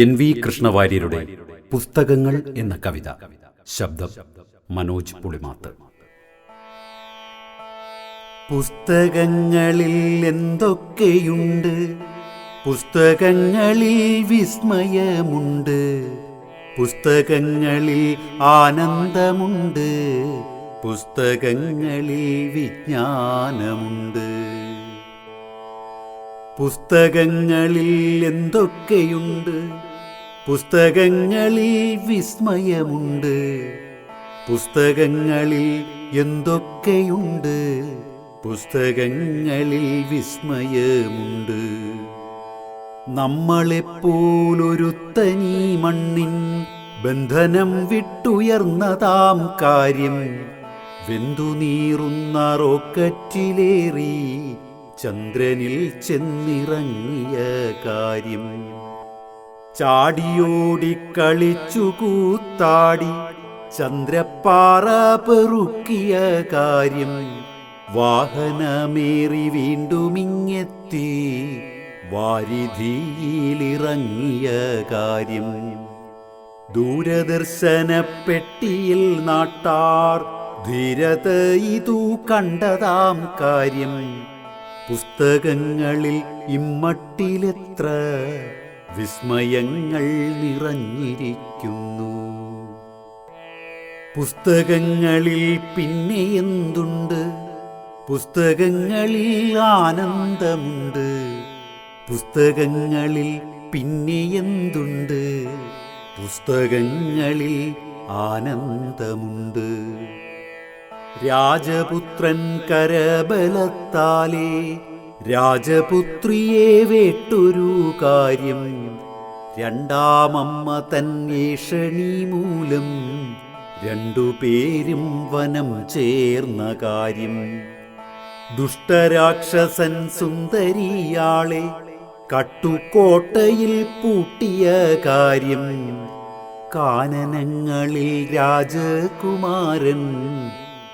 N V കൃഷ്ണവാര്യരുടെ പുസ്തകങ്ങൾ എന്ന കവിത. ശബ്ദം മനോജ് പുളിമാത്ത്. പുസ്തകങ്ങളിൽ എന്തൊക്കെയുണ്ട്? പുസ്തകങ്ങളിൽ വിസ്മയമുണ്ട്. പുസ്തകങ്ങളിൽ ആനന്ദമുണ്ട്. പുസ്തകങ്ങളിൽ വിജ്ഞാനമുണ്ട്. പുസ്തകങ്ങളിൽ എന്തൊക്കെയുണ്ട്? പുസ്തകങ്ങളിൽ വിസ്മയമുണ്ട്. പുസ്തകങ്ങളിൽ എന്തൊക്കെയുണ്ട്? പുസ്തകങ്ങളിൽ വിസ്മയമുണ്ട്. നമ്മളെപ്പോലൊരുത്തനീ മണ്ണിൻ ബന്ധനം വിട്ടുയർന്നതാം കാര്യം. വെന്തു നീറുന്ന റോക്കറ്റിലേറി ചന്ദ്രനിൽ ചെന്നിറങ്ങിയ കാര്യം. ചാടിയോടി കളിച്ചു കൂത്താടി ചന്ദ്രപ്പാറ പെറുക്കിയ കാര്യം വാഹനമേറി വീണ്ടുമിങ്ങെത്തി വാരിധിയിലിറങ്ങിയ കാര്യം ദൂരദർശന പെട്ടിയിൽ നാട്ടാർ ധീരത ഇതു കണ്ടതാം കാര്യം. പുസ്തകങ്ങളിൽ ഇമ്മട്ടിലെത്ര വിസ്മയങ്ങൾ നിറഞ്ഞിരിക്കുന്നു. പുസ്തകങ്ങളിൽ പിന്നെ എന്തുണ്ട്? പുസ്തകങ്ങളിൽ ആനന്ദമുണ്ട്. പുസ്തകങ്ങളിൽ പിന്നെ എന്തുണ്ട്? പുസ്തകങ്ങളിൽ ആനന്ദമുണ്ട്. രാജപുത്രൻ കരബലത്താലേ രാജപുത്രിയെ വേട്ടൊരു കാര്യം. രണ്ടാമമ്മ തൻ ഏഷണി മൂലം രണ്ടുപേരും വനം ചേർന്ന കാര്യം. ദുഷ്ടരാക്ഷസൻ സുന്ദരിയാളെ കട്ടുകോട്ടയിൽ പൂട്ടിയ കാര്യം. കാനനങ്ങളിൽ രാജകുമാരൻ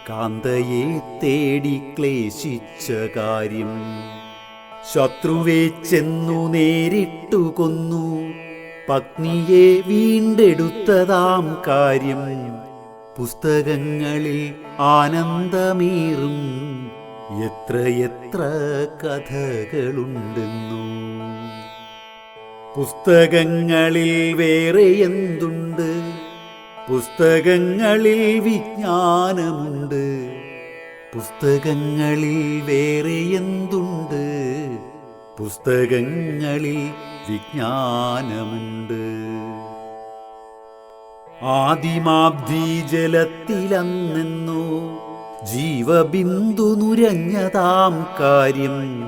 കാന്തയെ തേടി ക്ലേശിച്ച കാര്യം. ശത്രുവെ ചെന്നു നേരിട്ടു കൊന്നു. പത്നിയെ വീണ്ടെടുത്തതാം കാര്യം. പുസ്തകങ്ങളിൽ ആനന്ദമേറും. എത്രയെത്ര കഥകളുണ്ടെന്നു. പുസ്തകങ്ങളിൽ വേറെ എന്തുണ്ട്? പുസ്തകങ്ങളിൽ വിജ്ഞാനമുണ്ട്. പുസ്തകങ്ങളിൽ വേറെ എന്തുണ്ട്? പുസ്തകങ്ങളിൽ വിജ്ഞാനമുണ്ട്. ആദിമാബ്ധി ജലത്തിലന്നെന്നോ ജീവബിന്ദു നുരഞ്ഞതാം കാര്യം.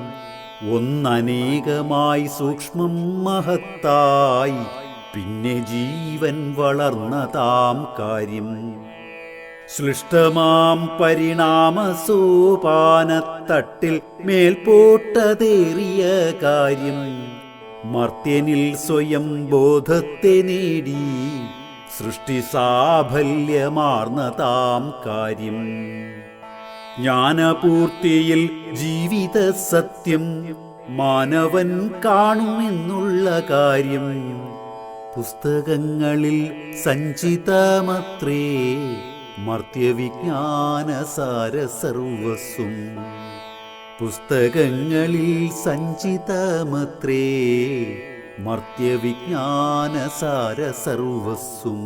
ഒന്നനേകമായി സൂക്ഷ്മം മഹത്തായി പിന്നെ ജീവൻ വളർന്നതാം കാര്യം. സൃഷ്ടമാം പരിണാമ സോപാനത്തട്ടിൽ മേൽപോട്ടതേറിയ കാര്യം മർത്യനിൽ സ്വയം ബോധത്തെ നേടി സൃഷ്ടി സാഫല്യമാർന്നതാം കാര്യം. ജ്ഞാനപൂർത്തിയിൽ ജീവിത സത്യം മാനവൻ കാണുമെന്നുള്ള കാര്യം. പുസ്തകങ്ങളിൽ സഞ്ചിതമത്രേ മർത്യവിജ്ഞാനസാര സർവസ്വം. പുസ്തകങ്ങളിൽ സഞ്ചിതമത്രേ മർത്യവിജ്ഞാനസാര സർവസ്വം.